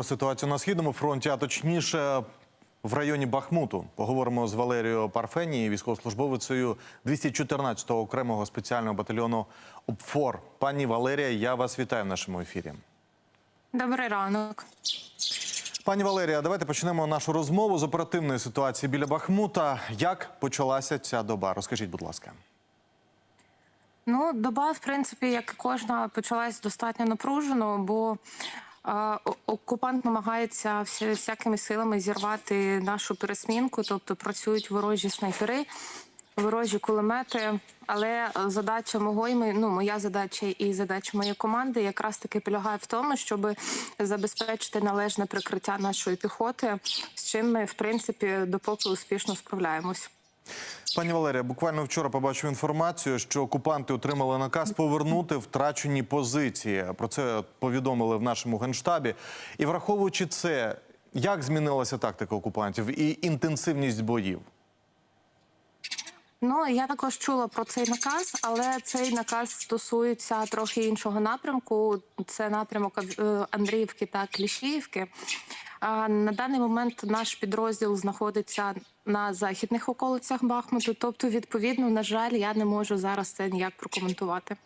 про ситуацію на східному фронті, а точніше в районі Бахмуту. Поговоримо з Валерією Парфенією, військовослужбовицею 214-го окремого спеціального батальйону УПФОР. Пані Валерія, я вас вітаю в нашому ефірі. Добрий ранок. Пані Валерія, давайте почнемо нашу розмову з оперативної ситуації біля Бахмута. Як почалася ця доба? Розкажіть, будь ласка. Ну, доба, в принципі, як і кожна, почалась достатньо напружено, бо окупант намагається всякими силами зірвати нашу пересмінку, тобто працюють ворожі снайпери, ворожі кулемети. Але задача мого і ми- ну, моя задача і задача моєї команди якраз таки полягає в тому, щоб забезпечити належне прикриття нашої піхоти, з чим ми, в принципі, допоки успішно справляємось. Пані Валерія, буквально вчора побачив інформацію, що окупанти отримали наказ повернути втрачені позиції. Про це повідомили в нашому генштабі. І враховуючи це, як змінилася тактика окупантів і інтенсивність боїв? Ну я також чула про цей наказ, але цей наказ стосується трохи іншого напрямку. Це напрямок е, Андріївки та Кліщіївки. А на даний момент наш підрозділ знаходиться на західних околицях Бахмуту. Тобто, відповідно, на жаль, я не можу зараз це ніяк прокоментувати.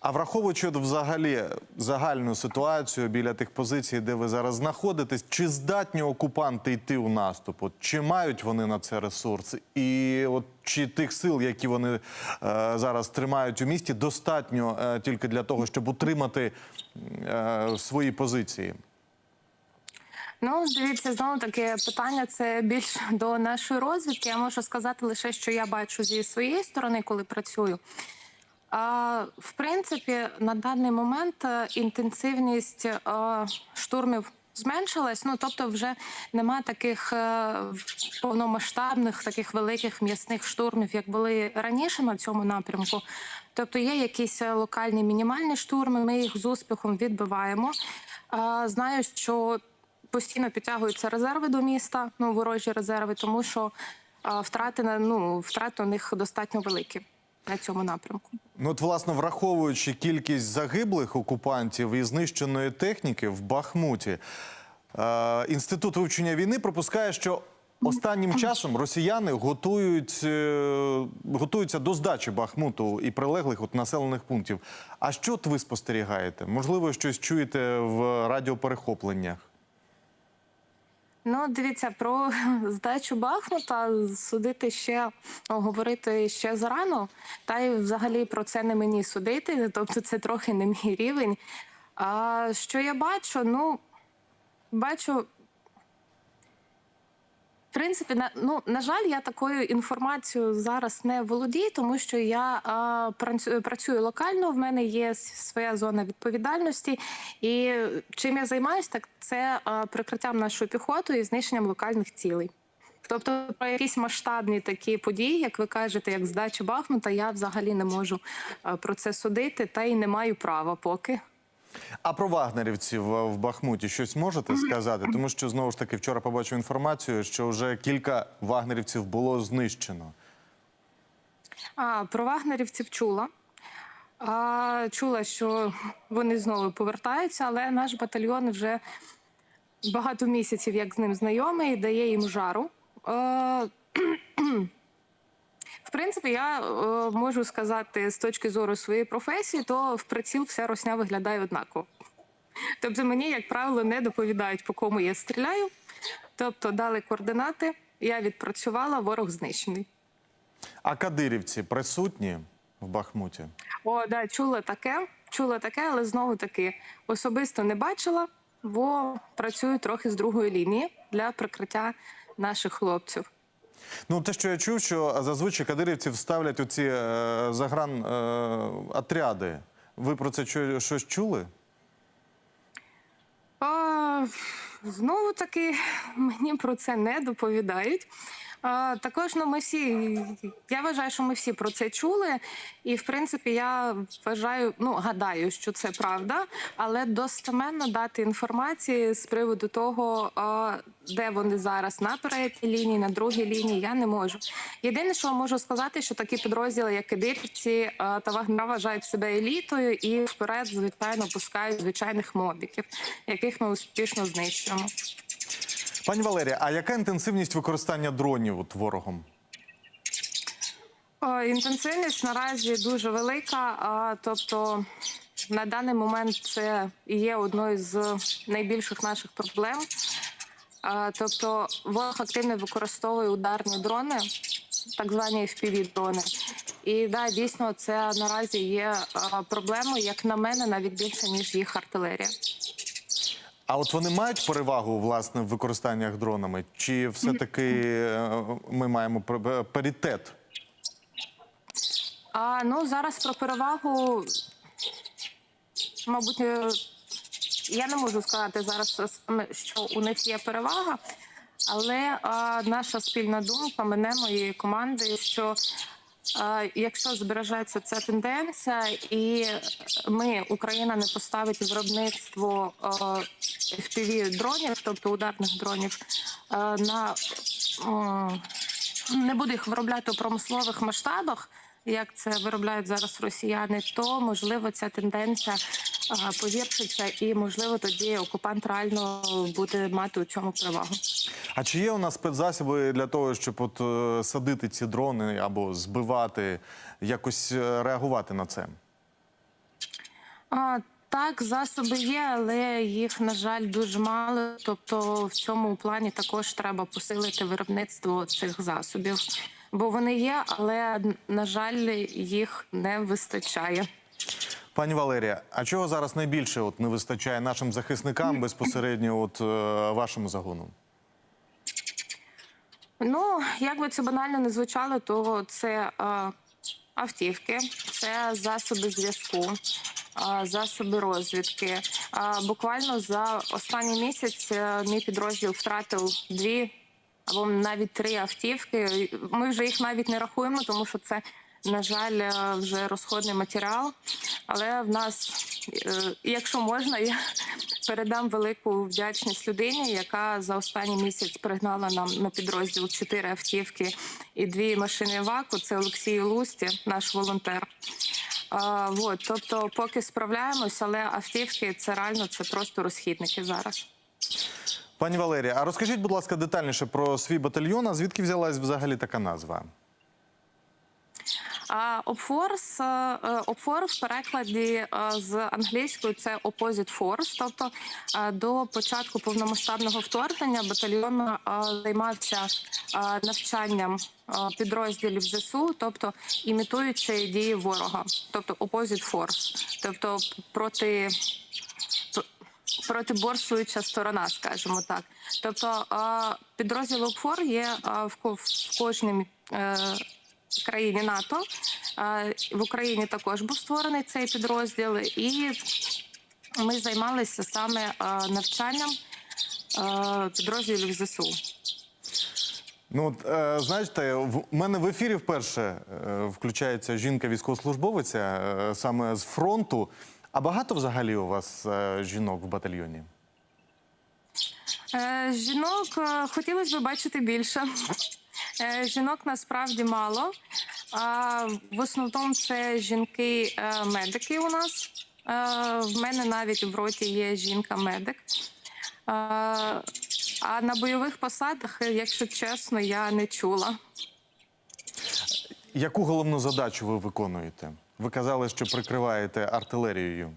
А враховуючи взагалі загальну ситуацію біля тих позицій, де ви зараз знаходитесь, чи здатні окупанти йти у наступ? От, чи мають вони на це ресурс? І от чи тих сил, які вони е, зараз тримають у місті, достатньо е, тільки для того, щоб утримати е, свої позиції? Ну, дивіться, знову таки питання це більш до нашої розвідки. Я можу сказати лише, що я бачу зі своєї сторони, коли працюю. А, в принципі, на даний момент е, інтенсивність е, штурмів зменшилась. Ну тобто, вже немає таких е, повномасштабних, таких великих м'ясних штурмів, як були раніше на цьому напрямку. Тобто є якісь локальні мінімальні штурми. Ми їх з успіхом відбиваємо. А, знаю, що постійно підтягуються резерви до міста, ну ворожі резерви, тому що втрати на ну втрати у них достатньо великі на цьому напрямку. Ну, от, власне, враховуючи кількість загиблих окупантів і знищеної техніки в Бахмуті, е, інститут вивчення війни пропускає, що останнім часом росіяни готують, е, готуються до здачі Бахмуту і прилеглих от населених пунктів. А що от ви спостерігаєте? Можливо, щось чуєте в радіоперехопленнях? Ну, дивіться, про здачу Бахмута судити ще говорити ще зарано, та й взагалі про це не мені судити. Тобто, це трохи не мій рівень. А що я бачу? Ну, бачу. Принципі, на ну на жаль, я такою інформацією зараз не володію, тому що я а, працюю, працюю локально. В мене є своя зона відповідальності, і чим я займаюся, так це а, прикриттям нашої піхоти і знищенням локальних цілей. Тобто про якісь масштабні такі події, як ви кажете, як здача Бахмута, я взагалі не можу про це судити, та й не маю права поки. А про вагнерівців е, в Бахмуті щось можете сказати? Тому що знову ж таки вчора побачив інформацію, що вже кілька вагнерівців було знищено. А, про вагнерівців чула. А, чула, що вони знову повертаються, але наш батальйон вже багато місяців, як з ним знайомий, дає їм жару. Е, в принципі, я е, можу сказати з точки зору своєї професії, то в приціл вся росня виглядає однаково. Тобто мені, як правило, не доповідають, по кому я стріляю. Тобто дали координати, я відпрацювала, ворог знищений. А кадирівці присутні в Бахмуті? О, да, чула таке, чула таке, але знову таки особисто не бачила, бо працюю трохи з другої лінії для прикриття наших хлопців. Ну, те, що я чув, що зазвичай кадирівців ставлять у ці е, загран е, отряди. Ви про це щось чули? А, знову таки мені про це не доповідають. Також ну ми всі. Я вважаю, що ми всі про це чули, і в принципі я вважаю, ну гадаю, що це правда, але достеменно дати інформації з приводу того, де вони зараз на передній лінії, на другій лінії, я не можу. Єдине, що можу сказати, що такі підрозділи, як Кидирівці та Вагнера, вважають себе елітою і вперед, звичайно, пускають звичайних мобіків, яких ми успішно знищуємо. Пані Валерія, а яка інтенсивність використання дронів от ворогом? О, Інтенсивність наразі дуже велика. А, тобто на даний момент це є одною з найбільших наших проблем. А, тобто ворог активно використовує ударні дрони, так звані fpv дрони. І да, дійсно, це наразі є проблемою, як на мене, навіть більше ніж їх артилерія. А от вони мають перевагу власне в використаннях дронами? Чи все-таки е, ми маємо паритет? А ну зараз про перевагу, мабуть, е, я не можу сказати зараз, що у них є перевага, але а, наша спільна думка мене моєї команди, що якщо збережеться ця тенденція, і ми, Україна, не поставить виробництво а, FPV дронів, тобто ударних дронів, на не буде їх виробляти у промислових масштабах, як це виробляють зараз росіяни, то можливо ця тенденція погіршиться, і можливо тоді окупант реально буде мати у цьому перевагу. А чи є у нас спецзасоби для того, щоб от е, садити ці дрони або збивати, якось е, реагувати на це? А, так, засоби є, але їх, на жаль, дуже мало. Тобто, в цьому плані також треба посилити виробництво цих засобів. Бо вони є, але на жаль, їх не вистачає. Пані Валерія, а чого зараз найбільше от не вистачає нашим захисникам безпосередньо от е, вашому загону? Ну, як би це банально не звучало, то це е, автівки, це засоби зв'язку, е, засоби розвідки. Е, буквально за останній місяць е, мій підрозділ втратив дві або навіть три автівки. Ми вже їх навіть не рахуємо, тому що це, на жаль, е, вже розходний матеріал. Але в нас, е, якщо можна, я передам велику вдячність людині, яка за останній місяць пригнала нам на підрозділ чотири автівки і дві машини ВАКу. Це Олексій Лусті, наш волонтер. А, тобто, поки справляємось, але автівки це реально це просто розхідники зараз. Пані Валерія, а розкажіть, будь ласка, детальніше про свій батальйон. А звідки взялась взагалі така назва? А Обфорс Обфор в перекладі е, з англійської це Opposite Force. Тобто е, до початку повномасштабного вторгнення батальйон е, займався е, навчанням е, підрозділів ЗСУ, тобто імітуючи дії ворога, тобто Opposite Force, тобто проти протиборствуюча сторона, скажімо так. Тобто е, підрозділ ОПФОР є е, в ко- в кожній е, країні НАТО. В Україні також був створений цей підрозділ, і ми займалися саме навчанням підрозділів ЗСУ. Ну, от, е, знаєте, в мене в ефірі вперше е, включається жінка військовослужбовиця е, саме з фронту. А багато взагалі у вас е, жінок в батальйоні? Е, Жінок е, хотілося б бачити більше. Е, Жінок насправді мало. В основному це жінки-медики у нас. Е, В мене навіть в роті є жінка-медик. Е, А на бойових посадах, е, якщо чесно, я не чула. Яку головну задачу ви виконуєте? Ви казали, що прикриваєте артилерією.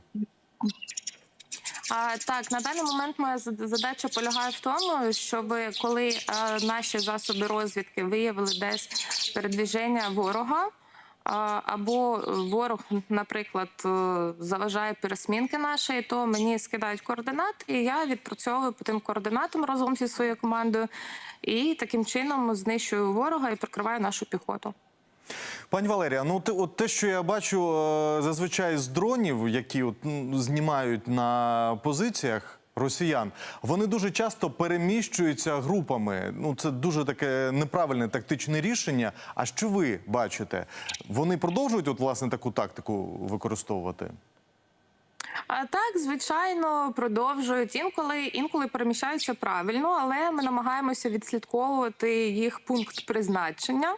А, так, на даний момент моя задача полягає в тому, щоб коли е, наші засоби розвідки виявили десь передвіження ворога. Або ворог, наприклад, е, заважає пересмінки нашої, то мені скидають координати, і я відпрацьовую по тим координатам разом зі своєю командою, і таким чином знищую ворога і прикриваю нашу піхоту. Пані Валерія, ну те, от те, що я бачу е, зазвичай з дронів, які от, знімають на позиціях, росіян, вони дуже часто переміщуються групами. Ну це дуже таке неправильне тактичне рішення. А що ви бачите? Вони продовжують от власне таку тактику використовувати? А так, звичайно, продовжують інколи, інколи переміщаються правильно, але ми намагаємося відслідковувати їх пункт призначення.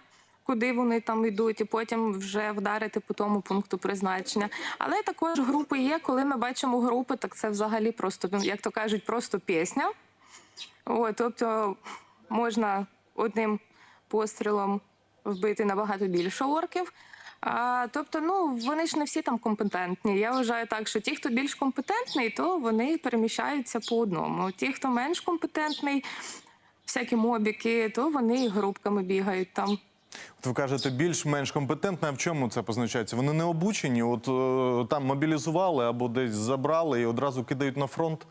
Куди вони там йдуть, і потім вже вдарити по тому пункту призначення. Але також групи є. Коли ми бачимо групи, так це взагалі просто, ну, як то кажуть, просто пісня. От, тобто можна одним пострілом вбити набагато більше орків. А, тобто, ну вони ж не всі там компетентні. Я вважаю так, що ті, хто більш компетентний, то вони переміщаються по одному. Ті, хто менш компетентний, всякі мобіки, то вони групками бігають там. От ви кажете, більш-менш компетентна. А в чому це позначається? Вони не обучені, от е, там мобілізували або десь забрали і одразу кидають на фронт.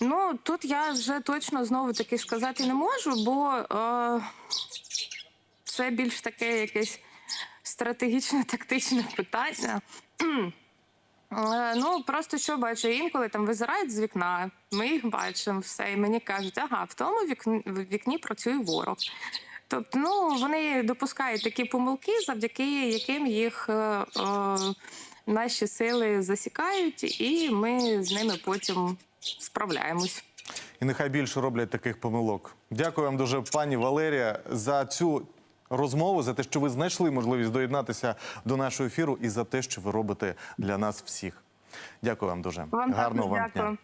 Ну тут я вже точно знову таки сказати не можу, бо е, це більш таке якесь стратегічне тактичне питання. Е, Ну просто що бачу, інколи там визирають з вікна, ми їх бачимо все, і мені кажуть, ага, в тому вікні, в вікні працює ворог. Тобто, ну вони допускають такі помилки, завдяки яким їх е, е, наші сили засікають, і ми з ними потім справляємось. І нехай більше роблять таких помилок. Дякую вам дуже, пані Валерія, за цю розмову, за те, що ви знайшли можливість доєднатися до нашого ефіру, і за те, що ви робите для нас всіх. Дякую вам дуже. Вам Гарного вам дня.